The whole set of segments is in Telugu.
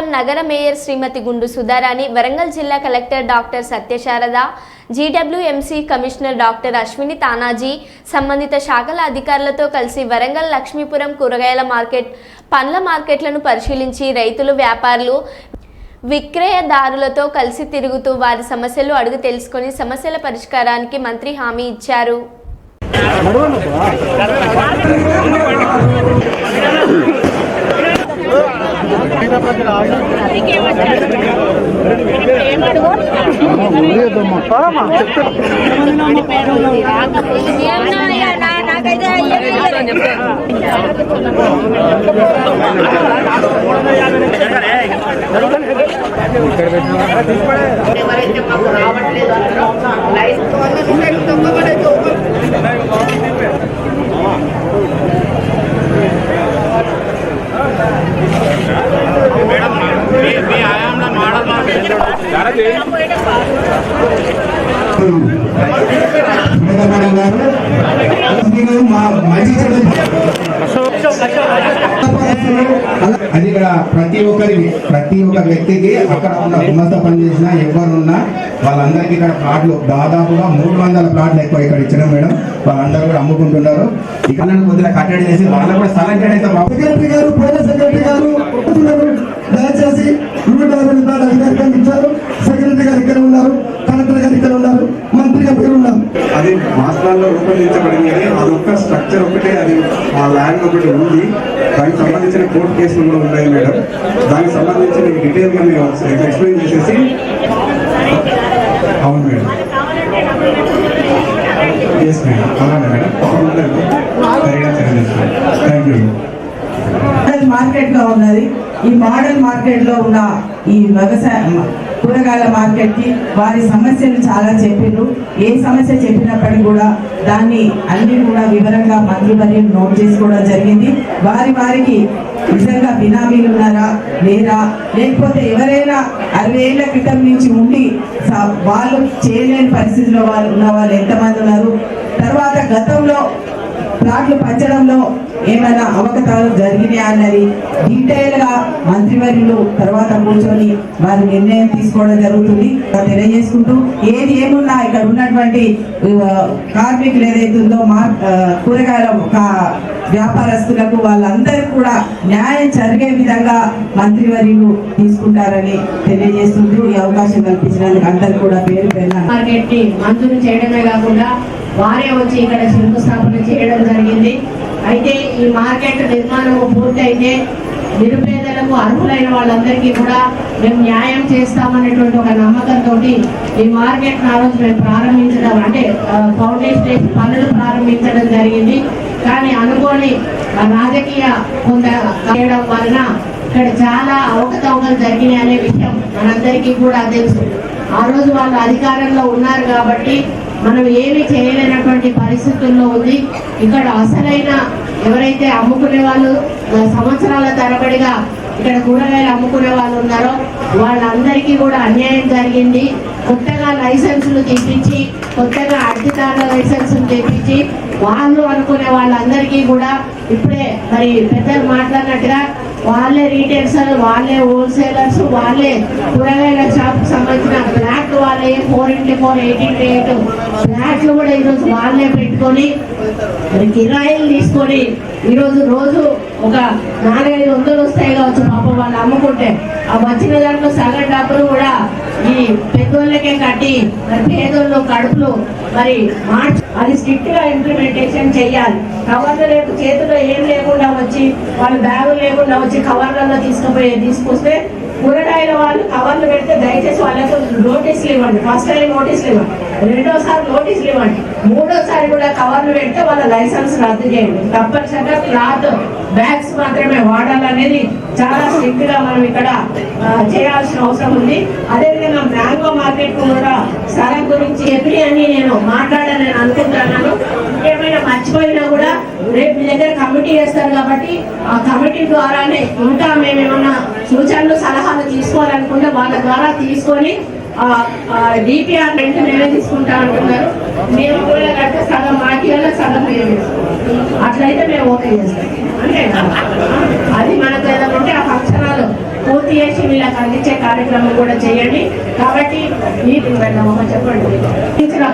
శుక్రవారం నగర మేయర్ శ్రీమతి గుండు సుధారాణి వరంగల్ జిల్లా collector doctor Satyasarada GWMC commissioner doctor Ashwini Tanaji సంబంధిత శాఖల అధికారులతో కలిసి వరంగల్ లక్ష్మీపురం కూరగాయల మార్కెట్ పండ్ల మార్కెట్లను పరిశీలించి రైతులు వ్యాపారులు విక్రయదారులతో కలిసి తిరుగుతూ వారి సమస్యలు అడుగు తెలుసుకొని సమస్యల పరిష్కారానికి మంత్రి హామీ ఇచ్చారు. నాకైతే మా మంచి అది ఇక్కడ ప్రతి ఒక్కరి ప్రతి ఒక్క వ్యక్తికి అక్కడ ఉన్న గుమస్త పనిచేసిన ఎవరున్నా వాళ్ళందరికీ ఇక్కడ ప్లాట్లు దాదాపుగా మూడు వందల ప్లాట్లు ఎక్కువ ఇక్కడ ఇచ్చిన మేడం. వాళ్ళందరూ కూడా అమ్ముకుంటున్నారు. ఇక్కడ కొద్దిగా కట్టడి చేసి వాళ్ళకు కూడా స్థలం కేటాయిస్తే. బాగుంటుంది. గారు నూట యాభై రూపాయలు అధికారికంగా ఇచ్చారు. సెక్రటరీ గారు ఇక్కడ ఉన్నారు. కలెక్టర్ గారు ఇక్కడ ఉన్నారు. మంత్రి గారు ఇక్కడ ఉన్నారు. అది మాస్టర్లో రూపొందించబడింది అది ఒక్క స్ట్రక్చర్ ఒకటే అది ఆ ల్యాండ్ ఒకటి ఉంది. దానికి సంబంధించిన కోర్టు కేసులు కూడా ఉన్నాయి మేడం దానికి సంబంధించిన డీటెయిల్గా మీరు ఎక్స్ప్లెయిన్ చేసేసి అవును మేడం ఎస్ మేడం అలానే మేడం థ్యాంక్ యూ ఉన్నది. ఈ మోడల్ మార్కెట్లో ఉన్న ఈ వ్యవసాయ కూరగాయల మార్కెట్కి వారి సమస్యలు చాలా చెప్పిండ్రు ఏ సమస్య చెప్పినప్పటికీ కూడా దాన్ని అన్ని కూడా వివరంగా మంత్రి వర్యం నోట్ చేసుకోవడం జరిగింది. వారి వారికి నిజంగా బినామీలు ఉన్నారా? లేరా? లేకపోతే ఎవరైనా అరవై ఏళ్ళ క్రితం నుంచి ఉండి వాళ్ళు చేయలేని పరిస్థితిలో వాళ్ళు ఉన్న వాళ్ళు ఎంతమంది ఉన్నారు? తర్వాత గతంలో ప్లాట్లు పంచడంలో ఏమైనా అవకతాలు జరిగినాయా అన్నది డీటెయిల్గా మంత్రివర్యులు తర్వాత కూర్చొని వారి నిర్ణయం తీసుకోవడం జరుగుతుంది. తెలియజేసుకుంటూ ఏది ఏమున్నా ఇక్కడ ఉన్నటువంటి కార్మికులు ఏదైతే ఉందో మా కూరగాయల వ్యాపారస్తులకు వాళ్ళందరూ కూడా న్యాయం జరిగే విధంగా మంత్రివర్యులు తీసుకుంటారని తెలియజేస్తుంటూ ఈ అవకాశం కల్పించినందుకు అందరు కూడా పేరు పేరు మార్కెట్ని మంజూరు చేయడమే కాకుండా వారే వచ్చి ఇక్కడ శంకుస్థాపన చేయడం జరిగింది. అయితే ఈ మార్కెట్ నిర్మాణం పూర్తయితే నిరుపేదలకు అర్హులైన వాళ్ళందరికీ కూడా మేము న్యాయం చేస్తామనేటువంటి ఒక నమ్మకంతో ఈ మార్కెట్ ఆ రోజు మేము ప్రారంభించడం అంటే ఫౌండేషన్ పనులు ప్రారంభించడం జరిగింది. కానీ అనుకోని రాజకీయ కొంత చేయడం వలన ఇక్కడ చాలా అవకతవకలు జరిగినాయి అనే విషయం మనందరికీ కూడా తెలుసు. ఆ రోజు వాళ్ళు అధికారంలో ఉన్నారు కాబట్టి మనం ఏమి చేయలేనటువంటి పరిస్థితుల్లో ఉంది. ఇక్కడ అసలైన ఎవరైతే అమ్ముకునే వాళ్ళు సంవత్సరాల తరబడిగా ఇక్కడ కూరగాయలు అమ్ముకునే వాళ్ళు ఉన్నారో వాళ్ళందరికీ కూడా అన్యాయం జరిగింది. కొత్తగా లైసెన్సులు తెప్పించి కొత్తగా అడ్డిదారుల లైసెన్సులు తెప్పించి వాళ్ళు అనుకునే వాళ్ళందరికీ కూడా ఇప్పుడే మరి పెద్దలు మాట్లాడినట్టుగా వాళ్ళే రీటైల్స్ వాళ్ళే హోల్సేలర్స్ వాళ్ళే కూరగాయల షాప్కి సంబంధించిన బ్లాక్ వాళ్ళే four into four eight into eight బ్లాక్లు కూడా ఈరోజు వాళ్ళే పెట్టుకొని మరి కిరాయిలు తీసుకొని ఈరోజు రోజు ఒక నాలుగైదు వందలు వస్తాయి కావచ్చు పాపం వాళ్ళు అమ్ముకుంటే. ఆ వచ్చిన దాంట్లో సగం డబ్బులు కూడా ఈ పెద్దోళ్ళకే కట్టి మరి పేదోళ్ళు కడుపులు మరి మార్చి అది స్ట్రిక్ట్గా ఇంప్లిమెంటేషన్ చేయాలి. కవర్లు లేకు చేతిలో ఏం లేకుండా వచ్చి వాళ్ళ బ్యాగులు లేకుండా వచ్చి కవర్లలో తీసుకుపోయి తీసుకొస్తే కూరగాయల వాళ్ళు కవర్లు పెడితే దయచేసి వాళ్ళకు నోటీసులు ఇవ్వండి. ఫస్ట్ టైం నోటీసులు ఇవ్వండి. రెండోసారి నోటీసులు ఇవ్వండి. మూడోసారి కూడా కవర్లు పెడితే వాళ్ళ లైసెన్స్ రద్దు చేయండి. తప్పనిసరిగా క్లాత్ బ్యాగ్స్ మాత్రమే వాడాలనేది చాలా స్ట్రిక్ట్గా మనం ఇక్కడ చేయాల్సిన అవసరం ఉంది. అదేవిధంగా మ్యాంగో మార్కెట్ కూడా స్థలం గురించి చెప్పి అని నేను మాట్లాడాలని అనుకుంటున్నాను. ఇంకేమైనా మర్చిపోయినా కూడా రేపు మీ దగ్గర కమిటీ వేస్తారు కాబట్టి ఆ కమిటీ ద్వారానే ఇంకా మేము ఏమన్నా సూచనలు సలహాలు తీసుకోవాలనుకుంటే వాళ్ళ ద్వారా తీసుకొని డిపిఆర్ రెంట్ మేమే తీసుకుంటా అంటున్నారు మేము కూడా కట్టే సగం మాకి సగం మేము. అట్లయితే మేము ఓకే చేస్తాం. అంటే అది మనకు చేసి వీళ్ళకి అందించే కార్యక్రమం కూడా చేయండి. కాబట్టి చెప్పండి.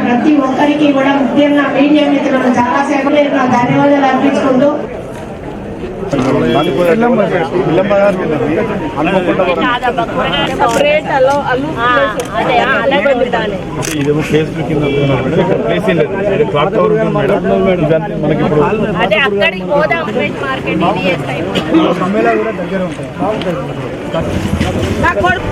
ప్రతి ఒక్కరికి కూడా ముఖ్యంగా మీడియా మిత్రులు చాలా సేపు నా ధన్యవాదాలు అర్పించుకుంటూ ఇదేమో కేసుల కింద అనుకున్నాను మేడం ఇక్కడ ప్లేస్ ఏం లేదు ఇక్కడ క్లాక్ టవర్ ఉంటుంది మేడం ఇదంతా మనకి ఇప్పుడు సమ్మేళ కూడా దగ్గర ఉంటాయి. నా కొడుకు.